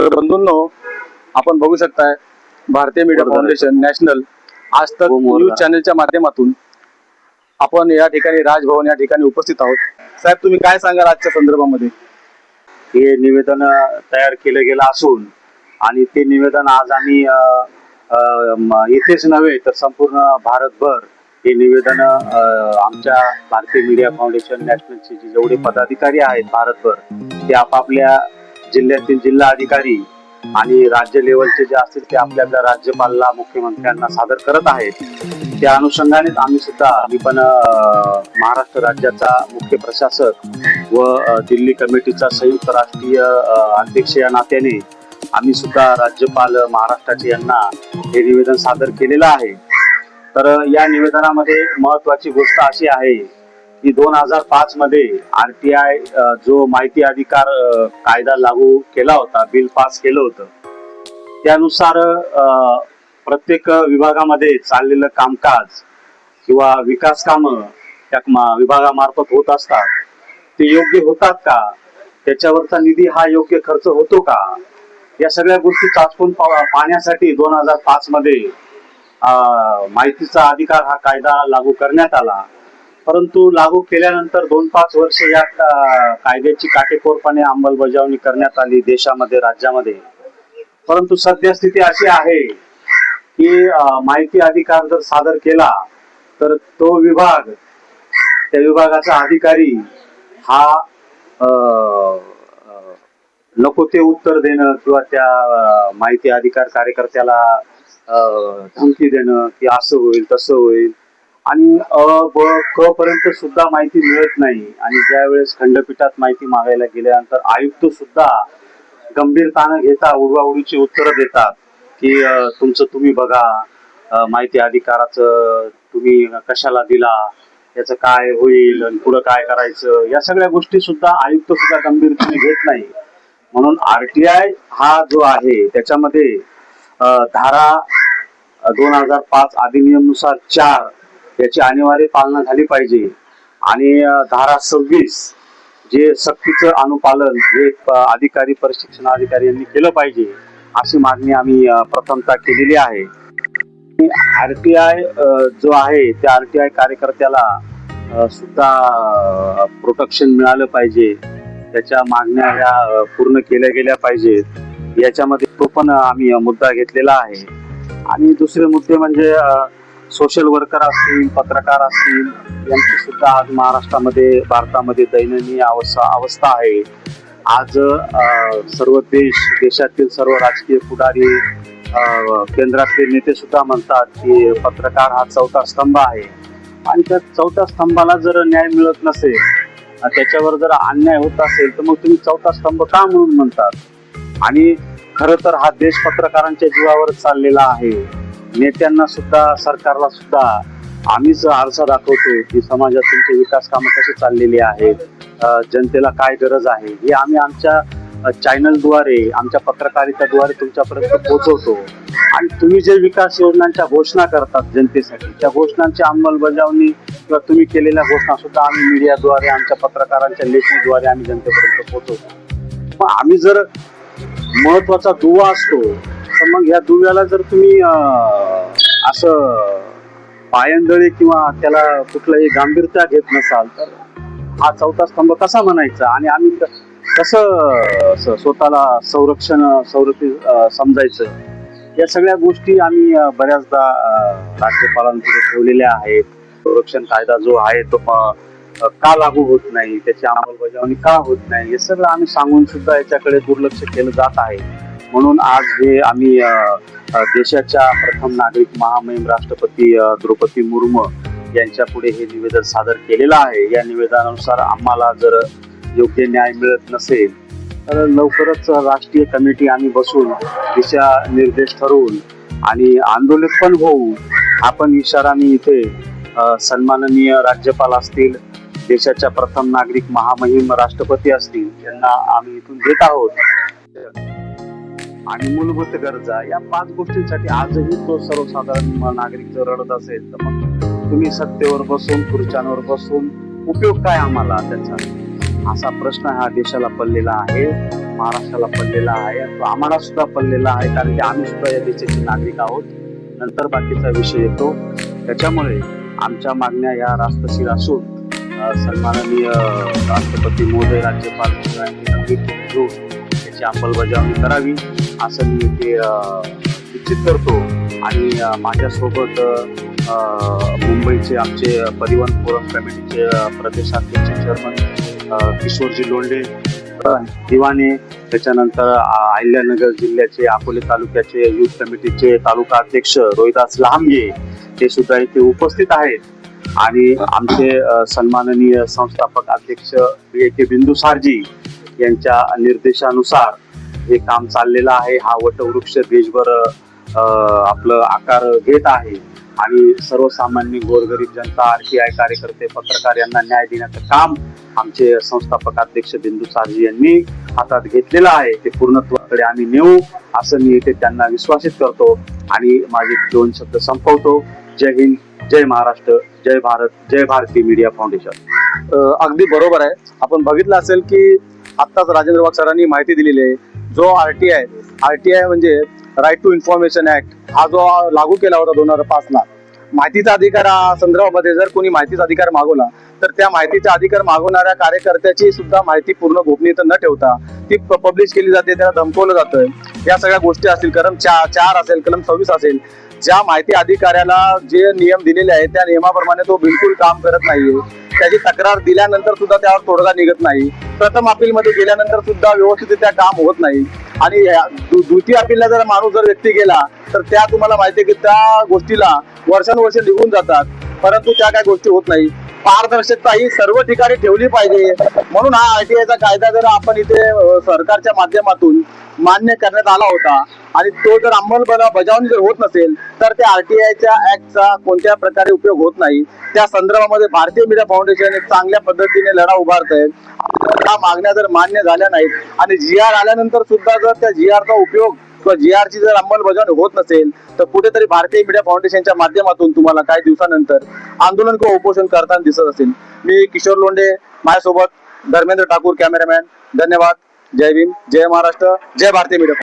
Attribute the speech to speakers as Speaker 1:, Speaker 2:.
Speaker 1: तर बंधूंनो आपण बघू शकताय भारतीय मीडिया. फाउंडेशन नॅशनल आज तक
Speaker 2: हो,
Speaker 1: न्यूज
Speaker 2: आहे.
Speaker 1: चॅनलच्या माध्यमातून आपण या ठिकाणी राजभवन या ठिकाणी उपस्थित आहोत साहेब तुम्ही काय सांगाल आजच्या संदर्भामध्ये
Speaker 2: हे निवेदन तयार केलं गेलं असून आणि ते निवेदन आज आम्ही इथेच नव्हे तर संपूर्ण भारतभर हे निवेदन आमच्या भारतीय मीडिया फाउंडेशन नॅशनलचे जे जेवढे पदाधिकारी आहेत भारतभर ते आपापल्या जिल्ह्यातील जिल्हा अधिकारी आणि राज्य लेवलचे जे असतील ते आपल्या आपल्या राज्यपालला मुख्यमंत्र्यांना सादर करत आहेत. त्या अनुषंगानेच आम्ही सुद्धा मी पण महाराष्ट्र राज्याचा मुख्य प्रशासक व दिल्ली कमिटीचा संयुक्त राष्ट्रीय अध्यक्ष या नात्याने आम्ही सुद्धा राज्यपाल महाराष्ट्राचे यांना हे निवेदन सादर केलेलं आहे. तर या निवेदनामध्ये महत्वाची गोष्ट अशी आहे की दोन हजार पाच मध्ये आरटीआय जो माहिती अधिकार कायदा लागू केला होता बिल पास केलं होतं त्यानुसार प्रत्येक विभागामध्ये चाललेलं कामकाज किंवा विकास कामं त्या विभागामार्फत होत असतात. ते योग्य होतात का? त्याच्यावरचा निधी हा योग्य खर्च होतो का? या सगळ्या गोष्टी चाचपून पा- पाहण्यासाठी दोन हजार पाच मध्ये अं, माहितीचा अधिकार हा कायदा लागू करण्यात आला. परंतु लागू केल्यानंतर दोन पाच वर्ष या कायद्याची काटेकोरपणे अंमलबजावणी करण्यात आली देशामध्ये राज्यामध्ये. परंतु सद्यस्थिती अशी आहे की माहिती अधिकार जर सादर केला तर तो विभाग त्या विभागाचा अधिकारी हा नको ते उत्तर देणं किंवा त्या माहिती अधिकार कार्यकर्त्याला अं, धमकी देणं की असं होईल तसं होईल. आणि अ ब क पर्यंत सुद्धा माहिती मिळत नाही. आणि ज्या वेळेस खंडपीठात माहिती मागायला गेल्यानंतर आयुक्त सुद्धा गंभीरतानं घेता उडवाउडीची उत्तरं देतात की तुमचं तुम्ही बघा माहिती अधिकाराचं तुम्ही कशाला दिला याचं काय होईल आणि पुढं काय करायचं या सगळ्या गोष्टी सुद्धा आयुक्त सुद्धा गंभीरतेने घेत नाही. म्हणून आरटीआय हा जो आहे त्याच्यामध्ये धारा दोन हजार पाच अधिनियमनुसार चार याची अनिवार्य पालना झाली पाहिजे. आणि धारा सव्वीस जे सक्तीचं अनुपालन हे अधिकारी प्रशिक्षण अधिकारी यांनी केलं पाहिजे अशी मागणी आम्ही प्रथमता केलेली आहे. आर टी आय जो आहे त्या आर टी आय कार्यकर्त्याला सुद्धा प्रोटेक्शन मिळालं पाहिजे. त्याच्या मागण्या ह्या पूर्ण केल्या गेल्या पाहिजेत. याच्यामध्ये तो पण आम्ही मुद्दा घेतलेला आहे. आणि दुसरे मुद्दे म्हणजे सोशल वर्कर असतील पत्रकार असतील यांची सुद्धा आज महाराष्ट्रामध्ये भारतामध्ये दैनंदिन अवस्था अवस्था आहे. आज सर्व देश देशातील सर्व राजकीय पुढारी केंद्रातले नेते सुद्धा म्हणतात की पत्रकार हा चौथा स्तंभ आहे. आणि त्या चौथ्या स्तंभाला जर न्याय मिळत नसेल त्याच्यावर जर अन्याय होत असेल तर मग तुम्ही चौथा स्तंभ का म्हणून म्हणतात? आणि खर तर हा देश पत्रकारांच्या जीवावर चाललेला आहे. नेत्यांना सुद्धा सरकारला सुद्धा आम्हीच आरसा दाखवतो की समाजात तुमचे विकास कामं कशी चाललेली आहेत जनतेला काय गरज आहे हे आम्ही आमच्या चॅनलद्वारे आमच्या पत्रकारिताद्वारे तुमच्यापर्यंत पोहोचवतो. आणि तुम्ही जे विकास योजनांच्या घोषणा करतात जनतेसाठी त्या घोषणांची अंमलबजावणी किंवा तुम्ही केलेल्या घोषणा सुद्धा आम्ही मीडियाद्वारे आमच्या पत्रकारांच्या लेखीद्वारे आम्ही जनतेपर्यंत पोहोचवतो. मग आम्ही जर महत्त्वाचा दुवा असतो तर मग या दुव्याला जर तुम्ही अं, असं पायंदळे किंवा त्याला कुठलंही गांभीरता घेत नसाल तर हा चौथा स्तंभ कसा म्हणायचा? आणि आम्ही क- कसं स- स्वतःला संरक्षण संरक्षित अं, समजायचं? या सगळ्या गोष्टी आम्ही अं, बऱ्याचदा अं, राज्यपालांपुढे ठेवलेल्या आहेत. संरक्षण कायदा जो आहे तो अं, का लागू होत नाही? त्याची अंमलबजावणी का होत नाही? हे सगळं आम्ही सांगून सुद्धा याच्याकडे दुर्लक्ष केलं जात आहे. म्हणून आज हे आम्ही देशाच्या प्रथम नागरिक महामहिम राष्ट्रपती द्रौपदी मुर्मू यांच्या पुढे हे निवेदन सादर केलेलं आहे. या निवेदनानुसार आम्हाला जर योग्य न्याय मिळत नसेल तर लवकरच राष्ट्रीय कमिटी आम्ही बसून दिशा निर्देश ठरवून आणि आंदोलित पण होऊ आपण इशारा मी इथे सन्माननीय राज्यपाल असतील देशाच्या प्रथम नागरिक महामहिम राष्ट्रपती असतील यांना आम्ही इथून देत आहोत. आणि मूलभूत गरजा या पाच गोष्टींसाठी आजही तो सर्वसाधारण नागरिक जर रडत असेल तर मग तुम्ही सत्तेवर बसून खुर्च्यांवर बसून उपयोग काय आम्हाला त्याचा? असा प्रश्न हा देशाला पडलेला आहे महाराष्ट्राला पडलेला आहे तो आम्हाला सुद्धा पडलेला आहे कारण की आम्ही सुद्धा या देशाचे नागरिक आहोत. नंतर बाकीचा विषय येतो. त्याच्यामुळे आमच्या मागण्या या राष्ट्रशीर असून सन्माननीय राष्ट्रपती महोदय राज्यपाल घेऊन त्याची अंमलबजावणी करावी असं मी ते निश्चित करतो. आणि माझ्यासोबत मुंबईचे आमचे परिवहन फोरम कमिटीचे प्रदेशाध्यक्ष चेअरमन किशोरजी लोंढे दिवाने त्याच्यानंतर अहिल्यानगर जिल्ह्याचे अकोले तालुक्याचे युथ कमिटीचे तालुका अध्यक्ष रोहिदास लहामगे ते सुद्धा इथे उपस्थित आहेत. आणि आमचे सन्माननीय संस्थापक अध्यक्ष बी के बिंदुसारजी यांच्या निर्देशानुसार हे काम चाललेलं आहे. हा वटवृक्ष देशभर आपलं आकार घेत आहे. आणि सर्वसामान्य गोरगरीब जनता आरटीआय कार्यकर्ते पत्रकार यांना न्याय देण्याचं काम आमचे संस्थापक अध्यक्ष बिंदू सारजी यांनी हातात घेतलेलं आहे. ते पूर्णत्वाकडे आम्ही नेऊ असं मी इथे त्यांना विश्वासित करतो आणि माझे दोन शब्द संपवतो. जय हिंद जय महाराष्ट्र जय भारत जय भारती मीडिया फाउंडेशन.
Speaker 1: अगदी बरोबर आहे. आपण बघितलं असेल की आत्ताच राजेंद्र बाग सरांनी माहिती दिलेली आहे. जो आरटीआय आरटीआय म्हणजे राईट टू इन्फॉर्मेशन ऍक्ट हा जो लागू केला होता दोन हजार पाच ला माहितीचा अधिकार संदर्भामध्ये जर कोणी माहितीचा अधिकार मागवला तर त्या माहितीचा अधिकार मागवणाऱ्या कार्यकर्त्याची सुद्धा माहिती पूर्ण गोपनीयता न ठेवता ती पब्लिश केली जाते त्याला धमकवलं जातं या सगळ्या गोष्टी असतील कलम चार चार असेल कलम सव्वीस असेल ज्या माहिती अधिकाऱ्याला जे नियम दिलेले आहेत त्या नियमाप्रमाणे तो बिलकुल काम करत नाहीये. त्याची तक्रार दिल्यानंतर सुद्धा त्यावर तोडगा निघत नाही. प्रथम अपीलमध्ये गेल्यानंतर सुद्धा व्यवस्थितरित्या काम होत नाही. आणि या- द्वितीय अपीलला जर माणूस जर व्यक्ती गेला तर त्या तुम्हाला माहिती आहे की त्या गोष्टीला वर्षानुवर्ष निघून जातात. परंतु त्या काय गोष्टी होत नाही. पारदर्शकता ही सर्व ठिकाणी ठेवली पाहिजे. म्हणून हा आरटीआयचा कायदा जर आपण इथे सरकारच्या माध्यमातून मान्य करण्यात आला होता आणि तो जर अंमलबजावणी बजावणी जर होत नसेल तर त्या आरटीआयच्या ऍक्टचा कोणत्या प्रकारे उपयोग होत नाही. त्या संदर्भामध्ये भारतीय मीडिया फाउंडेशन एक चांगल्या पद्धतीने लढा उभारत आहे मागण्या जर मान्य झाल्या नाहीत आणि जी आर आल्यानंतर सुद्धा जर त्या जी आरचा उपयोग किंवा जी आर ची जर अंमलबजावणी होत नसेल तर कुठेतरी भारतीय मीडिया फाउंडेशनच्या माध्यमातून तुम्हाला काही दिवसानंतर आंदोलन किंवा उपोषण करताना दिसत असेल. मी किशोर लोंढे माझ्यासोबत धर्मेंद्र ठाकूर कॅमेरामॅन धन्यवाद. जय भीम. जय महाराष्ट्र. जय भारतीय मीडिया